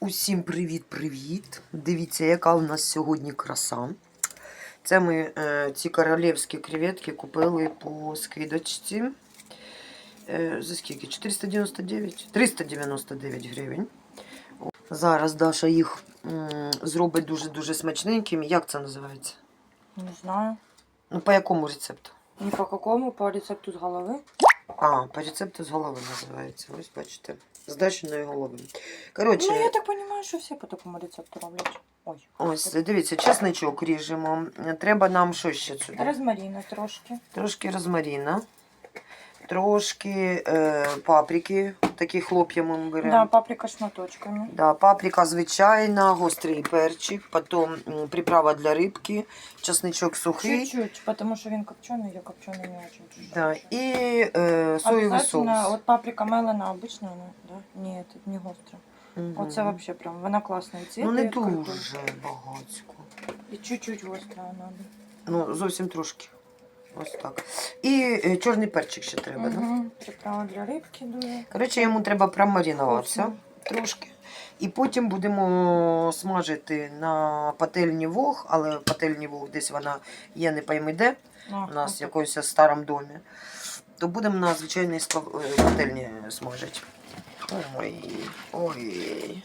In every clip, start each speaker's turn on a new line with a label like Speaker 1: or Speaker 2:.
Speaker 1: Усім привіт-привіт! Дивіться, яка у нас сьогодні краса. Це ми е, ці королівські креветки купили по скидочці. Е, за скільки? 499? 399 гривень. Зараз Даша їх м, зробить дуже-дуже смачненькими. Як це називається?
Speaker 2: Не знаю.
Speaker 1: Ну, по якому рецепту?
Speaker 2: Ні по какому, по рецепту з голови.
Speaker 1: А, по рецепту з голови називається. Ось бачите. З Дашиної голови. Коротше,
Speaker 2: Ну, я так розумію, що всі по такому рецепту роблять. Ой.
Speaker 1: ось, дивіться, чесничок ріжемо. Треба нам що ще сюди?
Speaker 2: Розмаріна трошки.
Speaker 1: Трошки розмаріна, трошки е, паприки, такі хлоп'я ми беремо.
Speaker 2: Да, паприка шматочками.
Speaker 1: Да, паприка звичайна, гострий перчик, потім м, приправа для рибки, чесничок сухий.
Speaker 2: Чуть-чуть, потому що він копчений, я копчений не очень чуть-чуть.
Speaker 1: Да, і е, соєвий соус.
Speaker 2: Обязательно, от паприка мелена обычно, она, да? Ні, тут не гостра.
Speaker 1: Мгм.
Speaker 2: Оце вообще прям, вона класна і
Speaker 1: Ну не дуже багатсько.
Speaker 2: І чуть-чуть гостра надо.
Speaker 1: Ну, зовсім трошки. Ось так. І е, чорний перчик ще треба. Да?
Speaker 2: Угу. Приправа для рибки дуже.
Speaker 1: Коротше, йому треба промаринуватися
Speaker 2: Вкусно.
Speaker 1: трошки. І потім будемо смажити на пательні вог, але пательні вог десь вона є, не пойми де, у нас в якомусь старому домі. То будемо на звичайній склав- е, пательні смажити. Ой, ой.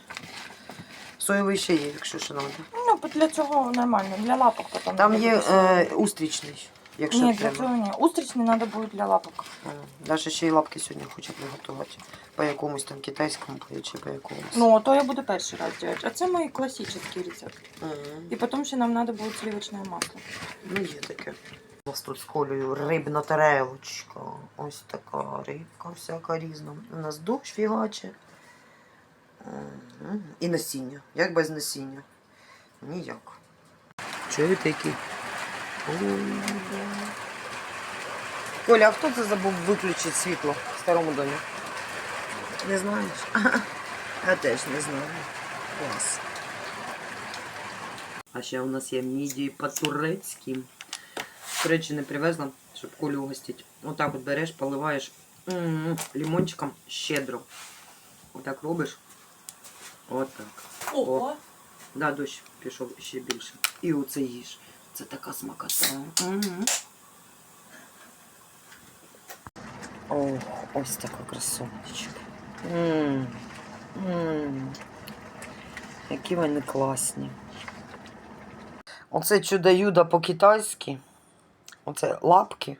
Speaker 1: Соєвий ще є, якщо що треба.
Speaker 2: Ну, для цього нормально, для лапок потім.
Speaker 1: Там є е, устрічний, якщо
Speaker 2: Ні, для
Speaker 1: треба.
Speaker 2: цього ні. Устричний треба буде для лапок.
Speaker 1: Даша ще й лапки сьогодні хоче приготувати. По якомусь там китайському чи по якомусь.
Speaker 2: Ну, то я буду перший раз робити. А це мій класичний рецепт.
Speaker 1: Мгм.
Speaker 2: І потім ще нам треба буде сливочне масло.
Speaker 1: Ну, є таке. У нас тут з колею рибна тарелочка. Ось така рибка всяка різна. У нас дощ фігаче. Мгм. І насіння. Як без насіння? Ніяк. Чуєте який? Коля, а хто це забув виключити світло в старому домі? Не знаєш? Я теж не знаю. Клас. А ще у нас є мідії по-турецьки. Речі, не привезла, щоб Колю угостити. Отак от береш, поливаєш м, лимончиком щедро. Отак робиш. Отак. О. Да, дощ пішов ще більше. І оце їж. Це така смакота. Мгм. О, ось така красунечка. М. Які вони класні. Оце чудо-юдо по-китайськи. Оце лапки.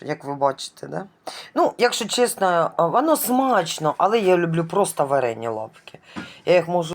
Speaker 1: Як ви бачите, да? Ну, якщо чесно, воно смачно, але я люблю просто варені лапки. Я їх можу